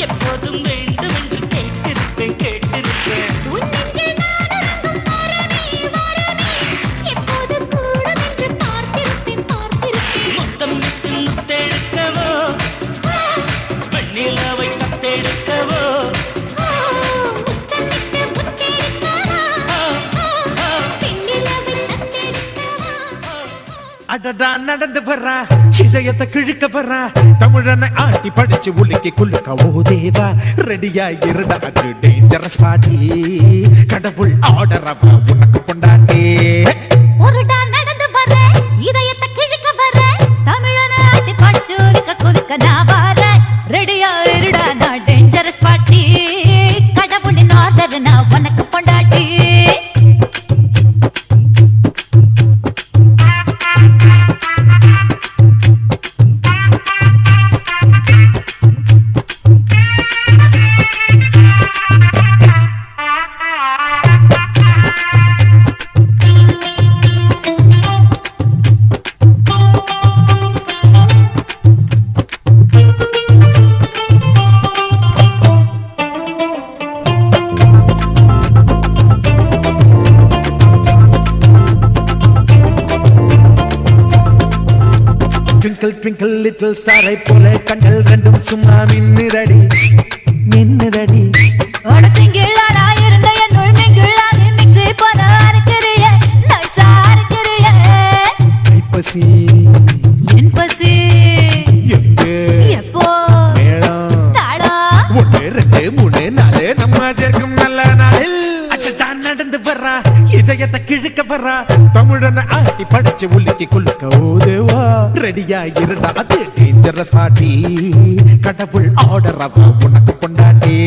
எப்போதும் அடடா நடந்து வர்றா. இதயத்தை கிழிக்க வர்றா. தமிழனை ஆட்டி படிச்சு உலுக்கி குலுக்க ஓ தேவா ரெடியா இருடா அது டேஞ்சரஸ் பாட்டி கடவுள் ஆர்டர் ஆர்டரவா உனக்கு கொண்டாட்டே ஒருடா நடந்து வர இதயத்தை கிழிக்க வர தமிழனை ஆட்டி படிச்சு உலுக்க குலுக்க நான் ட்விங்கிள் ட்விங்கிள் லிட்டில் ஸ்டாரை போல கண்கள் ரெண்டும் சும்மா மின்னுதடி மின்னுதடி கைப்பசி என் பசி. மூணு நாலு நம்ம சேர்க்கும் நல்ல நாளில். இதயத்தை கிழக்க வர்றா தமிழனை ஆட்டி படிச்சு உள்ளிக்கு குலுக்க ஓதுவா ரெடியா இருந்தா அது டேஞ்சரஸ் பாட்டி கடவுள் ஆர்டர் உனக்கு கொண்டாட்டே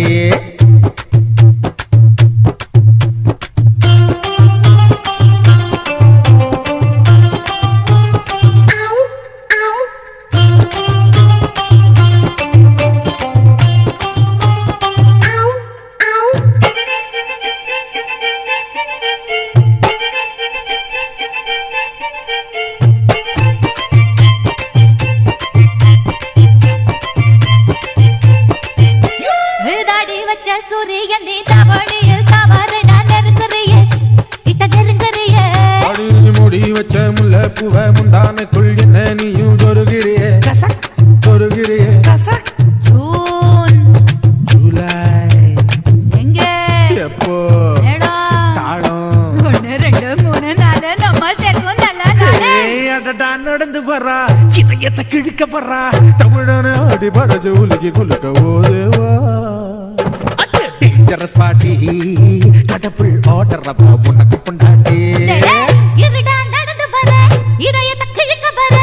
அடடா நடந்து வர்றா இதயத்தை கிழிக்க வர்றா தமிழன அடி படச்சு உலுக்கி குலுக்க ஓதுவா. டேஞ்சரஸ் பாட்டி கடவுள் ஆர்டர் உனக்கு கொண்டாட்டி டேடே, இருடா நடந்து வர? இதயத்தை கிழிக்க வர?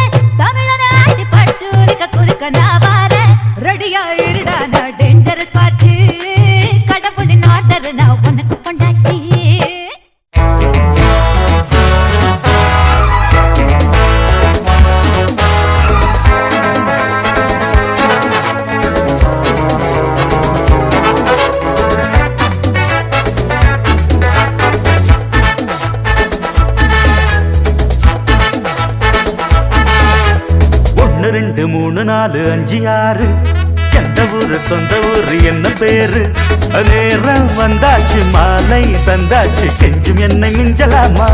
தமிழன ஆடி படுத்து உரிக்க குறுக்க நான் வர. ரெடியா இருடா நான் டேஞ்சரஸ் பாட்டு கடவுளின் ஆர்டர் நான் ரெண்டு மூணு நாலு அஞ்சு ஆறு. எந்த ஊரு சொந்த ஊரு என்ன பேரு? நேரம் வந்தாச்சு மாலை தந்தாச்சு செஞ்சும் என்னை மிஞ்சலாமா?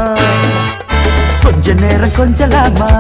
கொஞ்ச நேரம் கொஞ்சலாமா?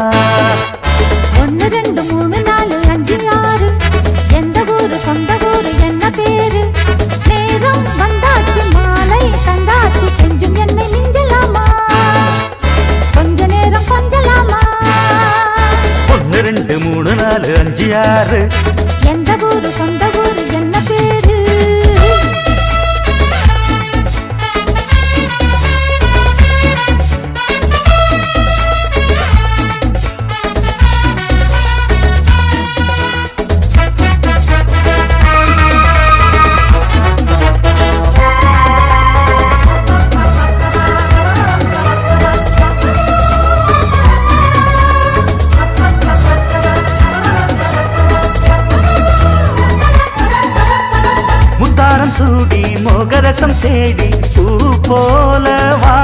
மோகரசம் தேடி பூ போலவா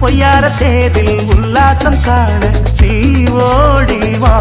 பொய்யார தேதில் உல்லாசம் காண நீ ஓடிவா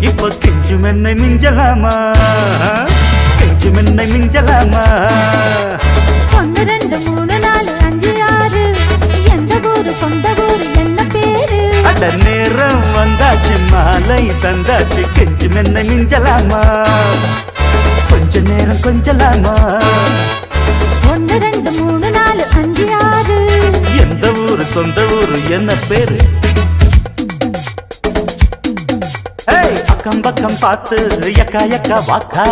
இப்போ கெஞ்சும் என்னை மிஞ்சலாமா? கெஞ்சும் என்னை மிஞ்சலாமா? ஒன்னு ரெண்டு மூணு நாலு அஞ்சு ஆறு. எந்த ஊரு சொந்த ஊரு என்ன பேரு? அட நேரம் வந்தாச்சு மாலை தந்தாச்சு. கெஞ்சும் என்னை மிஞ்சலாமா? கொஞ்ச நேரம் கொஞ்சலாமா? ஒன்னு ரெண்டு மூணு நாலு அஞ்சு ஆறு. எந்த ஊரு சொந்த ஊரு என்ன பேரு? பக்கம் பக்கம் பார்த்து எக்கா எக்கா வாக்கா.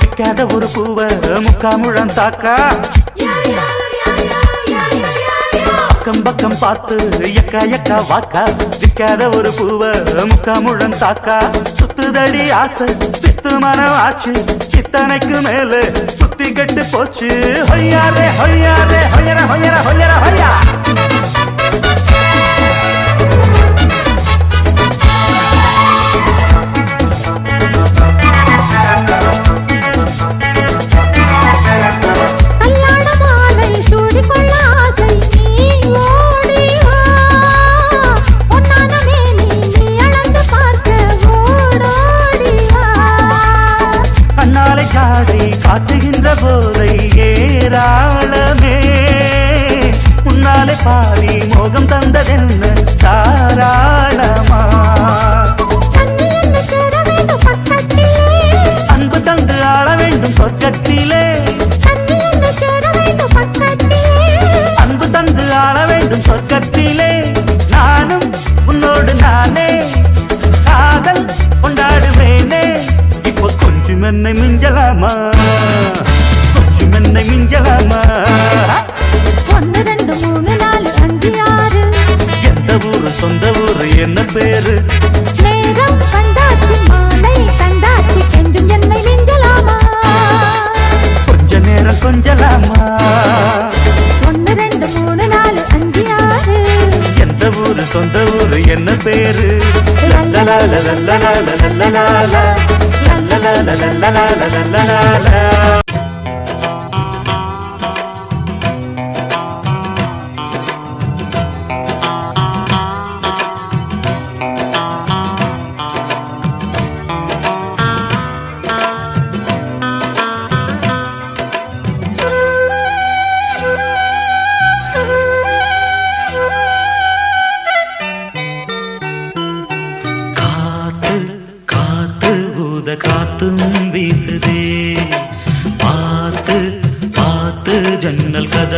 சிக்காத ஒரு பூவ முக்கா முழம் தாக்கா. பக்கம் பக்கம் பார்த்து எக்கா எக்கா வாக்கா. சிக்காத ஒரு பூவ முக்கா முழம் தாக்கா. சுத்துதடி ஆசை சித்து மனம் ஆச்சு. சித்தனைக்கு மேல சுத்தி கட்டு போச்சு. ஹொய்யாரே ஹொய்யாரே ஹொய்யர ஹொய்யர ஹொய்யர ஹொய்யா. நானே காதல் கொண்டாடுவேனே. இப்போ கொஞ்சம் என்னை மிஞ்சலாமா? கொஞ்சம் என்னை மிஞ்சலாமா? ஒன்னு ரெண்டு மூணு நாலு அஞ்சு ஆறு. எந்த ஊரு சொந்த ஊரு என்ன பேரு? நேரம் வந்தாச்சு மாலை தந்தாச்சு என்றும் என்னை மிஞ்சலாமா? கொஞ்ச நேரம் கொஞ்சலாமா? ஒன்னு ரெண்டு மூணு நாலு அஞ்சு ஆறு. எந்த ஊரு சொந்த ஊரு என்ன பேரு லல்லலால லல்லலால லல்லலால லல்லலால லல்லலால லல்லலால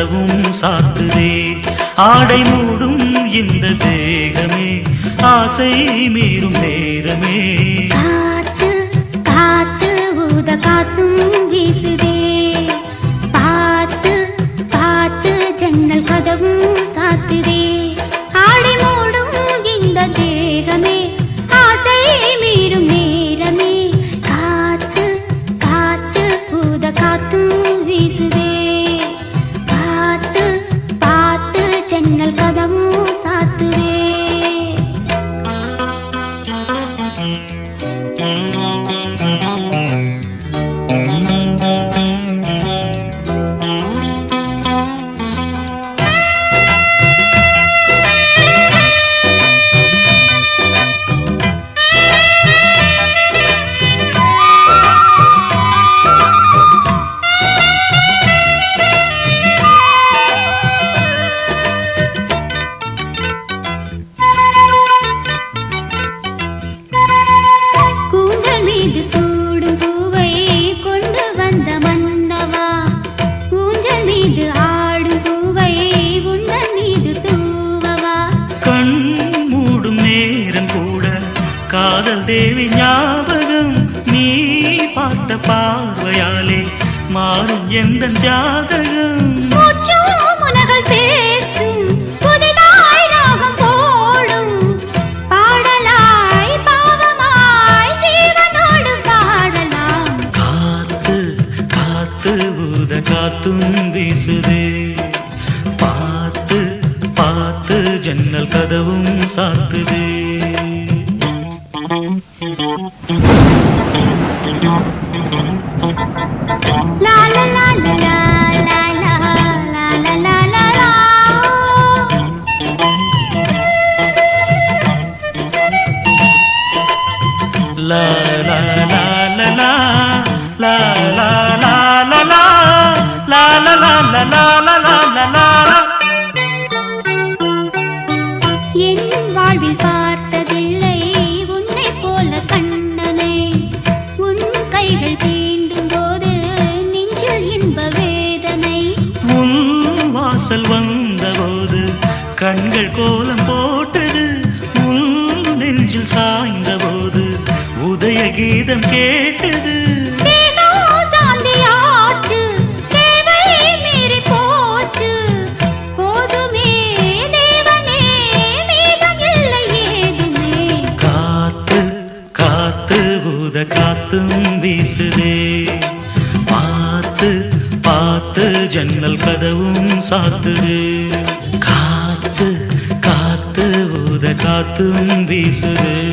ஜன்னல் சாத்துதே ஆடை மூடும் இந்த தேகமே. ஆசை மீறும் நேரமே. காத்து காத்து ஊத காத்தும் வீசுதே. பார்த்து பார்த்து ஜன்னல் கதவும் ஞாபகம் நீ பார்த்த பார்வையாலே மாறும் எந்த ஜாதகம்? காத்தும் வீசுதே. பார்த்து பார்த்து ஜன்னல் கதவும் சாத்துதே. லா லா லா லா லா லா லா லா லா லா லா லா லா லா லா லா லா லா லா என் வாழ்வில் பார்த்ததில்லை உன்னை போல கண்ணனை உன் கைகள் தீண்டும் போது நெஞ்சில் இன்ப வேதனை உன் வாசல் வந்தபோது கண்கள் கோலம் போட்டது காத்து ஊத காத்தும் வீசுதே. பார்த்து பார்த்து ஜன்னல் கதவும் சாத்துது. காத்து காத்து ஊத காத்தும் வீசுதே.